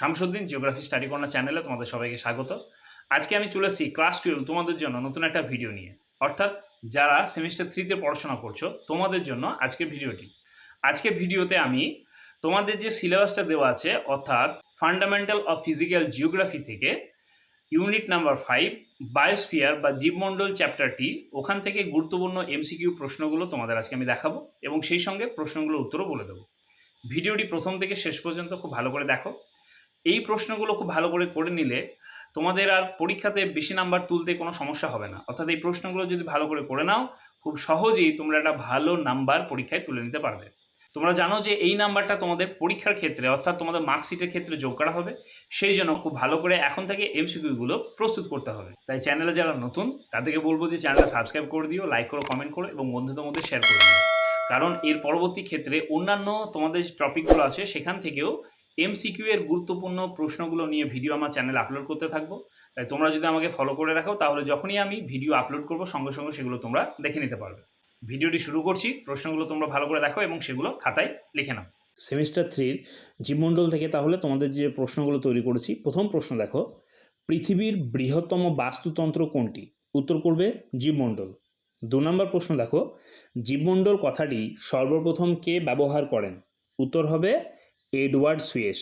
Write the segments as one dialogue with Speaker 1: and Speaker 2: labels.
Speaker 1: Shamsuddin geography study corner চ্যানেলে তোমাদের সবাইকে স্বাগত। আজকে আমি চলে এসেছি ক্লাস টুয়েলভ তোমাদের জন্য নতুন একটা ভিডিও নিয়ে। অর্থাৎ যারা সেমিস্টার থ্রিতে পড়াশোনা করছ, তোমাদের জন্য আজকের ভিডিওটি আজকে ভিডিওতে আমি তোমাদের যে সিলেবাসটা দেওয়া আছে, অর্থাৎ ফান্ডামেন্টাল অফ ফিজিক্যাল জিওগ্রাফি থেকে ইউনিট নাম্বার ফাইভ বায়োস্ফিয়ার বা জীবমণ্ডল চ্যাপ্টারটি ওখান থেকে গুরুত্বপূর্ণ এমসিকিউ প্রশ্নগুলো তোমাদের আজকে আমি দেখাবো এবং সেই সঙ্গে প্রশ্নগুলোর উত্তরও বলে দেবো। ভিডিওটি প্রথম থেকে শেষ পর্যন্ত খুব ভালো করে দেখো। এই প্রশ্নগুলো খুব ভালো করে করে নিলে তোমাদের আর পরীক্ষাতে বেশি নাম্বার তুলতে কোনো সমস্যা হবে না। অর্থাৎ এই প্রশ্নগুলো যদি ভালো করে করে নাও, খুব সহজেই তোমরা একটা ভালো নাম্বার পরীক্ষায় তুলে নিতে পারবে। তোমরা জানো যে এই নাম্বারটা তোমাদের পরীক্ষার ক্ষেত্রে, অর্থাৎ তোমাদের মার্কশিটের ক্ষেত্রে যোগ করা হবে। সেই জন্য খুব ভালো করে এখন থেকে এমসিকিউগুলো প্রস্তুত করতে হবে। তাই চ্যানেলে যারা নতুন, তাদেরকে বলব যে চ্যানেলটা সাবস্ক্রাইব করে দিও, লাইক করো, কমেন্ট করো এবং বন্ধুদের মধ্যে শেয়ার করে দিও। কারণ এর পরবর্তী ক্ষেত্রে অন্যান্য তোমাদের যে টপিকগুলো আছে, সেখান থেকেও এমসিকিউ এর গুরুত্বপূর্ণ প্রশ্নগুলো নিয়ে ভিডিও আমার চ্যানেলে আপলোড করতে থাকব। তাই তোমরা যদি আমাকে ফলো করে রাখো, তাহলে যখনই আমি ভিডিও আপলোড করব, সঙ্গে সঙ্গে সেগুলো তোমরা দেখে নিতে পারবে। ভিডিওটি শুরু করছি, প্রশ্নগুলো তোমরা ভালো করে দেখো এবং সেগুলো খাতায় লিখে নাও। সেমিস্টার থ্রির জীবমণ্ডল থেকে তাহলে তোমাদের যে প্রশ্নগুলো তৈরি করেছি, প্রথম প্রশ্ন দেখো, পৃথিবীর বৃহত্তম বাস্তুতন্ত্র কোনটি? উত্তর করবে জীবমণ্ডল দু নম্বর প্রশ্ন দেখো জীবমণ্ডল কথাটি সর্বপ্রথম কে ব্যবহার করেন? উত্তর হবে এডওয়ার্ড সুয়েস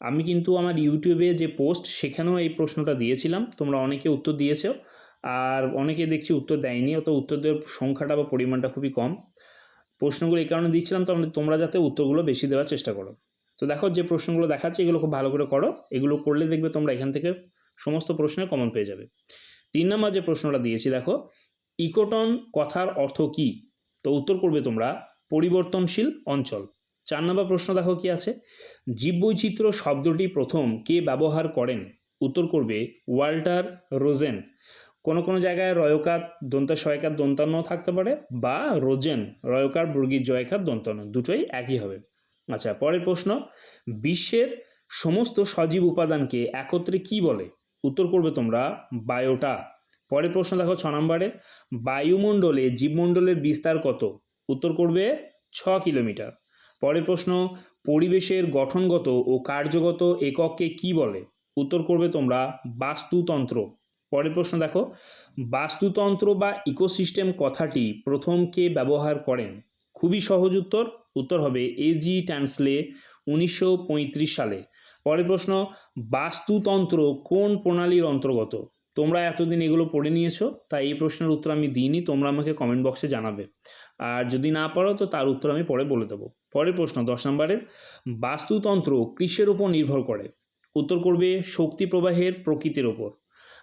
Speaker 1: আমি কিন্তু আমার ইউটিউবে যে পোস্ট, সেখানেও এই প্রশ্নটা দিয়েছিলাম। তোমরা অনেকে উত্তর দিয়েছ। আর অনেকে দেখছি উত্তর দেয়নি, অত উত্তর দেওয়ার সংখ্যাটা বা পরিমাণটা খুবই কম। প্রশ্নগুলো এই কারণে দিচ্ছিলাম, তো তোমরা যাতে উত্তরগুলো বেশি দেওয়ার চেষ্টা করো। তো দেখো, যে প্রশ্নগুলো দেখাচ্ছে, এগুলো খুব ভালো করে করো। এগুলো করলে দেখবে তোমরা এখান থেকে সমস্ত প্রশ্নের কমন পেয়ে যাবে। তিন নম্বর যে প্রশ্নটা দিয়েছি, দেখো, ইকোটন কথার অর্থ কী? তো উত্তর করবে তোমরা, পরিবর্তনশীল অঞ্চল। চার নম্বর প্রশ্ন দেখো কি আছে? জীববৈচিত্র্য শব্দটি প্রথম কে ব্যবহার করেন? উত্তর করবে ওয়াল্টার রোজেন। কোনো কোনো জায়গায় রয়কার দন্তা সয়কার দন্তান্ন থাকতে পারে বা রোজেন, রয়কার বর্গীর জয়কার, দন্তান্ন দুটোই একই হবে। আচ্ছা পরের প্রশ্ন, বিশ্বের সমস্ত সজীব উপাদানকে একত্রে কি বলে? উত্তর করবে তোমরা বায়োটা। পরের প্রশ্ন দেখো ছ নম্বরে, বায়ুমণ্ডলে জীবমণ্ডলের বিস্তার কত? উত্তর করবে ছ কিলোমিটার। পরের প্রশ্ন, পরিবেশের গঠনগত ও কার্যগত একককে কি বলে? উত্তর করবে তোমরা বাস্তুতন্ত্র। পরের প্রশ্ন দেখো, বাস্তুতন্ত্র বা ইকোসিস্টেম কথাটি প্রথম কে ব্যবহার করেন? খুবই সহজ উত্তর উত্তর হবে এজি ট্যান্সলে উনিশশো পঁয়ত্রিশ সালে। পরের প্রশ্ন, বাস্তুতন্ত্র কোন প্রণালীর অন্তর্গত? তোমরা এতদিন এগুলো পড়ে নিয়েছো, তাই এই প্রশ্নের উত্তর আমি দিইনি, তোমরা আমাকে কমেন্ট বক্সে জানাবে। আর যদি না পারো, তো তার উত্তর আমি পরে বলে দেবো। পরের প্রশ্ন, দশ নম্বরের, বাস্তুতন্ত্র কৃষের উপর নির্ভর করে? উত্তর করবে শক্তি প্রবাহের প্রকৃতির ওপর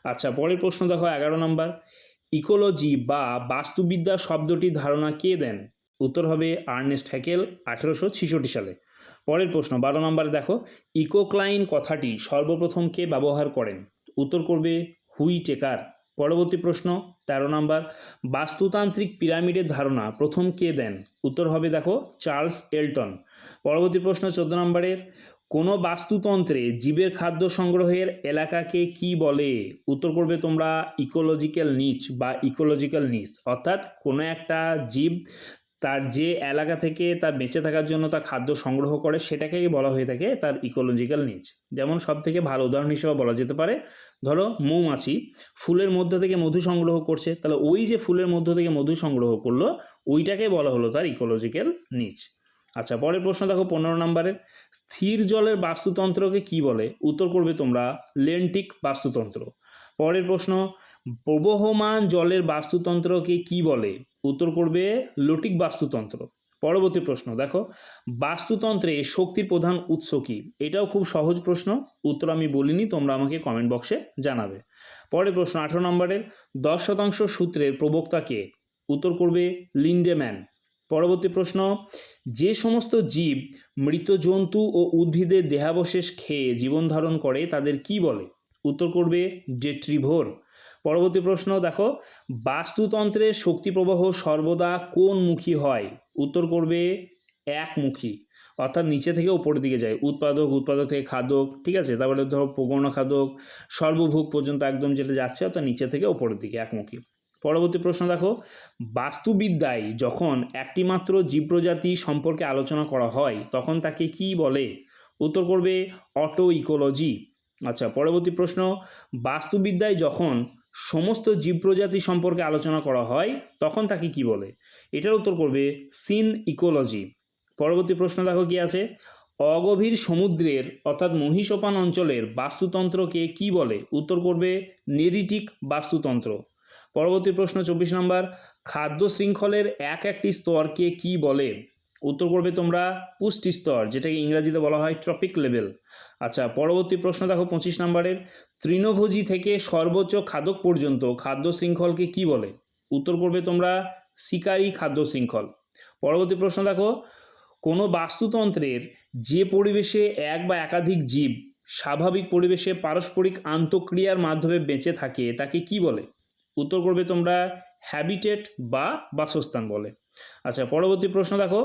Speaker 1: আচ্ছা পরের প্রশ্ন দেখো, এগারো নম্বর, ইকোলজি বা বাস্তুবিদ্যা শব্দটির ধারণা কে দেন? উত্তর হবে আর্নেস্ট হ্যাকেল, আঠেরোশো ছিষট্টি সালে। পরের প্রশ্ন, বারো নম্বরে দেখো, ইকোক্লাইন কথাটি সর্বপ্রথম কে ব্যবহার করেন? উত্তর করবে হুই টেকার পরবর্তী প্রশ্ন, তেরো নম্বর। বাস্তুতান্ত্রিক পিরামিডের ধারণা, প্রথম কে দেন? উত্তর হবে দেখো, চার্লস এলটন। পরবর্তী প্রশ্ন, চোদ্দ নম্বরের। কোনো বাস্তুতন্ত্রে জীবের খাদ্য সংগ্রহের এলাকাকে কি বলে? উত্তর করবে তোমরা ইকোলজিক্যাল নিচ বা ইকোলজিক্যাল নিচ অর্থাৎ কোনো একটা জীব তার যে এলাকা থেকে তার বেঁচে থাকার জন্য তার খাদ্য সংগ্রহ করে, সেটাকেই বলা হয়ে থাকে তার ইকোলজিক্যাল নিচ যেমন সব থেকে ভালো উদাহরণ হিসেবে বলা যেতে পারে, ধরো মৌমাছি, ফুলের মধ্য থেকে মধু সংগ্রহ করছে, তাহলে ওই যে ফুলের মধ্য থেকে মধু সংগ্রহ করল ওইটাকে বলা হলো তার ইকোলজিক্যাল নিচ আচ্ছা পরের প্রশ্ন দেখো পনেরো নম্বরের, স্থির জলের বাস্তুতন্ত্রকে কি বলে? উত্তর করবে তোমরা লেন্টিক বাস্তুতন্ত্র। পরের প্রশ্ন, প্রবহমান জলের বাস্তুতন্ত্রকে কি বলে? উত্তর করবে লটিক বাস্তুতন্ত্র। পরবর্তী প্রশ্ন, দেখো, বাস্তুতন্ত্রে শক্তির প্রধান উৎস কি? এটাও খুব সহজ প্রশ্ন, উত্তর আমি বলিনি, তোমরা আমাকে কমেন্ট বক্সে জানাবে। পরের প্রশ্ন, আঠারো নম্বরের দশ শতাংশ সূত্রের প্রবক্তা কে? উত্তর করবে লিন্ডেম্যান। পরবর্তী প্রশ্ন, যে সমস্ত জীব মৃত জন্তু ও উদ্ভিদের দেহাবশেষ খেয়ে জীবন ধারণ করে, তাদের কি বলে? উত্তর করবে ডেট্রিভোর পরবর্তী প্রশ্ন, দেখো বাস্তুতন্ত্রের শক্তি প্রবাহ সর্বদা কোন মুখী হয়? উত্তর করবে, একমুখী। অর্থাৎ নিচে থেকে উপরের দিকে যায়। উৎপাদক উৎপাদক থেকে খাদক, ঠিক আছে? তারপরে ধরো প্রগণ খাদক, সর্বভোগ পর্যন্ত একদম যেটা যাচ্ছে, অর্থাৎ নিচে থেকে উপরের দিকে একমুখী। পরবর্তী প্রশ্ন, দেখো, বাস্তুবিদ্যায় যখন একটি মাত্র জীব প্রজাতি সম্পর্কে আলোচনা করা হয়, তখন তাকে কি বলে? উত্তর করবে অটো ইকোলজি আচ্ছা পরবর্তী প্রশ্ন, বাস্তুবিদ্যায় যখন সমস্ত জীব প্রজাতি সম্পর্কে আলোচনা করা হয়, তখন তাকে কি বলে? এটার উত্তর করবে সিন ইকোলজি। পরবর্তী প্রশ্ন দেখো কি আছে? অগভীর সমুদ্রের, অর্থাৎ মহিষোপান অঞ্চলের বাস্তুতন্ত্রকে কি বলে? উত্তর করবে নেরিটিক বাস্তুতন্ত্র। পরবর্তী প্রশ্ন চব্বিশ নম্বর, খাদ্য শৃঙ্খলের এক একটি স্তরকে কি বলে? উত্তর করবে তোমরা পুষ্টি স্তর, যেটাকে ইংরাজিতে বলা হয় ট্রপিক লেভেল আচ্ছা পরবর্তী প্রশ্ন দেখো পঁচিশ নম্বরের। তৃণভোজী থেকে সর্বোচ্চ খাদক পর্যন্ত খাদ্য শৃঙ্খলকে কি বলে? উত্তর করবে তোমরা শিকারী খাদ্য শৃঙ্খল। পরবর্তী প্রশ্ন দেখো, কোনো বাস্তুতন্ত্রের যে পরিবেশে এক বা একাধিক জীব স্বাভাবিক পরিবেশে পারস্পরিক আন্তঃক্রিয়ার মাধ্যমে বেঁচে থাকে, তাকে কি বলে? উত্তর করবে তোমরা হ্যাবিটেট বা বাসস্থান বলে। আচ্ছা পরবর্তী প্রশ্ন দেখো।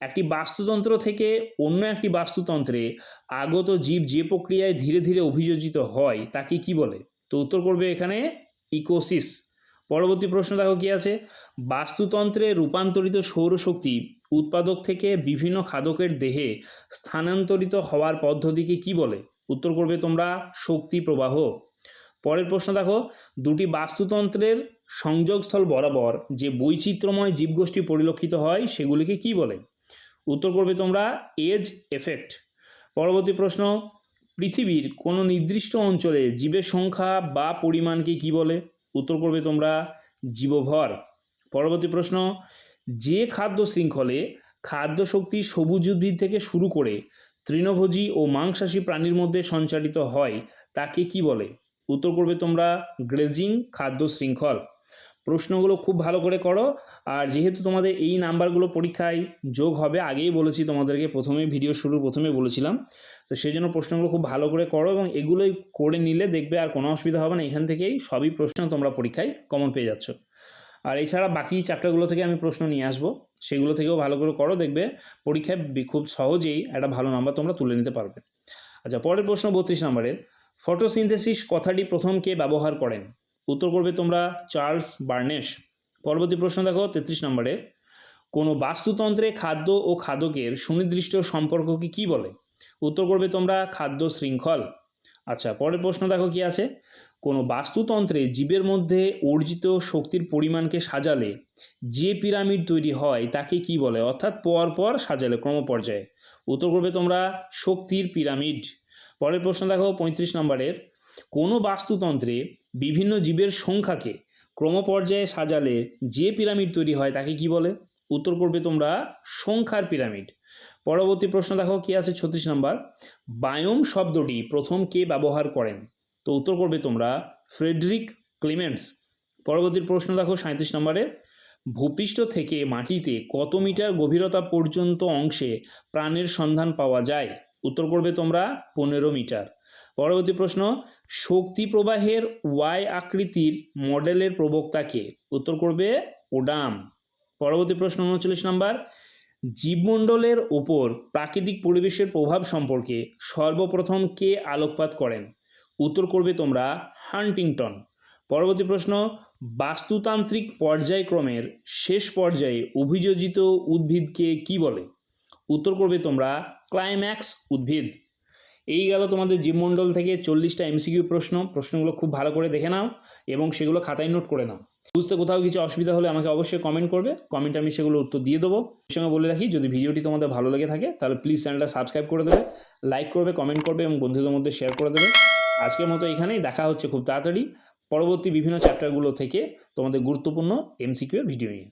Speaker 1: একটি বাস্তুতন্ত্র থেকে অন্য একটি বাস্তুতন্ত্রে আগত জীব যে প্রক্রিয়ায় ধীরে ধীরে অভিযোজিত হয়, তাকে কি বলে? তো উত্তর করবে এখানে ইকোসিস। পরবর্তী প্রশ্ন দেখো কি আছে? বাস্তুতন্ত্রে রূপান্তরিত সৌরশক্তি উৎপাদক থেকে বিভিন্ন খাদকের দেহে স্থানান্তরিত হওয়ার পদ্ধতিকে কি বলে? উত্তর করবে তোমরা শক্তি প্রবাহ। পরের প্রশ্ন দেখো, দুটি বাস্তুতন্ত্রের সংযোগস্থল বরাবর যে বৈচিত্র্যময় জীবগোষ্ঠী পরিলক্ষিত হয়, সেগুলিকে কি বলে? উত্তর করবে তোমরা, এজ এফেক্ট। পরবর্তী প্রশ্ন, পৃথিবীর কোনো নির্দিষ্ট অঞ্চলে জীবের সংখ্যা বা পরিমাণকে কি বলে? উত্তর করবে তোমরা, জীবভর। পরবর্তী প্রশ্ন, যে খাদ্য শৃঙ্খলে খাদ্য শক্তি সবুজ উদ্ভিদ থেকে শুরু করে তৃণভোজী ও মাংসাশী প্রাণীর মধ্যে সঞ্চারিত হয়, তাকে কি বলে? উত্তর করবে তোমরা গ্রেজিং খাদ্য শৃঙ্খল। প্রশ্নগুলো খুব ভালো করে করো। আর যেহেতু তোমাদের এই নাম্বারগুলো পরীক্ষায় যোগ হবে, আগেই বলেছি তোমাদেরকে, প্রথমে ভিডিও শুরুর প্রথমে বলেছিলাম। তো সেই জন্য প্রশ্নগুলো খুব ভালো করে করো এবং এগুলোই করে নিলে দেখবে আর কোনো অসুবিধা হবে না। এখান থেকেই সবই প্রশ্ন তোমরা পরীক্ষায় কমন পেয়ে যাচ্ছ। আর এছাড়া বাকি চ্যাপ্টারগুলো থেকে আমি প্রশ্ন নিয়ে আসব। সেগুলো থেকেও ভালো করে করো, দেখবে পরীক্ষায় খুব সহজেই একটা ভালো নাম্বার তোমরা তুলে নিতে পারবে। আচ্ছা পরের প্রশ্ন বত্রিশ নম্বরের ফটোসিনথেসিস কথাটি প্রথম কে ব্যবহার করেন? উত্তর করবে তোমরা চার্লস বার্নেস। পরবর্তী প্রশ্ন দেখো, তেত্রিশ নম্বরে। কোনো বাস্তুতন্ত্রে খাদ্য ও খাদকের সুনির্দিষ্ট সম্পর্ককে কি বলে? উত্তর করবে তোমরা খাদ্য শৃঙ্খল। আচ্ছা পরের প্রশ্ন দেখো কি আছে? কোনো বাস্তুতন্ত্রে জীবের মধ্যে অর্জিত শক্তির পরিমাণকে সাজালে যে পিরামিড তৈরি হয় তাকে কি বলে? অর্থাৎ পর পর সাজালে ক্রমপর্যায়ে। উত্তর করবে তোমরা শক্তির পিরামিড। পরের প্রশ্ন দেখো পঁয়ত্রিশ নম্বরের। কোনো বাস্তুতন্ত্রে বিভিন্ন জীবের সংখ্যাকে ক্রমপর্যায়ে সাজালে যে পিরামিড তৈরি হয় তাকে কি বলে? উত্তর করবে তোমরা সংখ্যার পিরামিড। পরবর্তী প্রশ্ন দেখো কি আছে ছত্রিশ নম্বর। বায়োম শব্দটি প্রথম কে ব্যবহার করেন? তো উত্তর করবে তোমরা ফ্রেডরিক ক্লিমেন্টস। পরবর্তী প্রশ্ন দেখো সাঁত্রিশ নম্বরে। ভূপৃষ্ঠ থেকে মাটিতে কত মিটার গভীরতা পর্যন্ত অংশে প্রাণের সন্ধান পাওয়া যায়? উত্তর করবে তোমরা পনেরো মিটার। পরবর্তী প্রশ্ন শক্তি প্রবাহের ওয়াই আকৃতির মডেলের প্রবক্তাকে উত্তর করবে ওডাম। পরবর্তী প্রশ্ন, উনচল্লিশ নম্বর, জীবমণ্ডলের ওপর প্রাকৃতিক পরিবেশের প্রভাব সম্পর্কে সর্বপ্রথম কে আলোকপাত করেন? উত্তর করবে তোমরা হান্টিংটন। পরবর্তী প্রশ্ন, বাস্তুতান্ত্রিক পর্যায়ক্রমের শেষ পর্যায়ে অভিযোজিত উদ্ভিদকে কি বলে? উত্তর করবে তোমরা ক্লাইম্যাক্স উদ্ভিদ। এই গেল তোমাদের জীবমণ্ডল থেকে চল্লিশটা এমসিকিউ প্রশ্ন। প্রশ্নগুলো খুব ভালো করে দেখে নাও এবং সেগুলো খাতায় নোট করে নাও। বুঝতে কোথাও কিছু অসুবিধা হলে আমাকে অবশ্যই কমেন্ট করবে। কমেন্টে আমি সেগুলো উত্তর দিয়ে দেবো। সঙ্গে বলে রাখি, যদি ভিডিওটি তোমাদের ভালো লেগে থাকে, তাহলে প্লিজ চ্যানেলটা সাবস্ক্রাইব করে দেবে লাইক করবে কমেন্ট করবে এবং বন্ধুদের মধ্যে শেয়ার করে দেবে। আজকের মতো এখানেই দেখা হচ্ছে খুব তাড়াতাড়ি। পরবর্তী বিভিন্ন চ্যাপ্টারগুলো থেকে তোমাদের গুরুত্বপূর্ণ এমসিকিউ ভিডিও নিয়ে।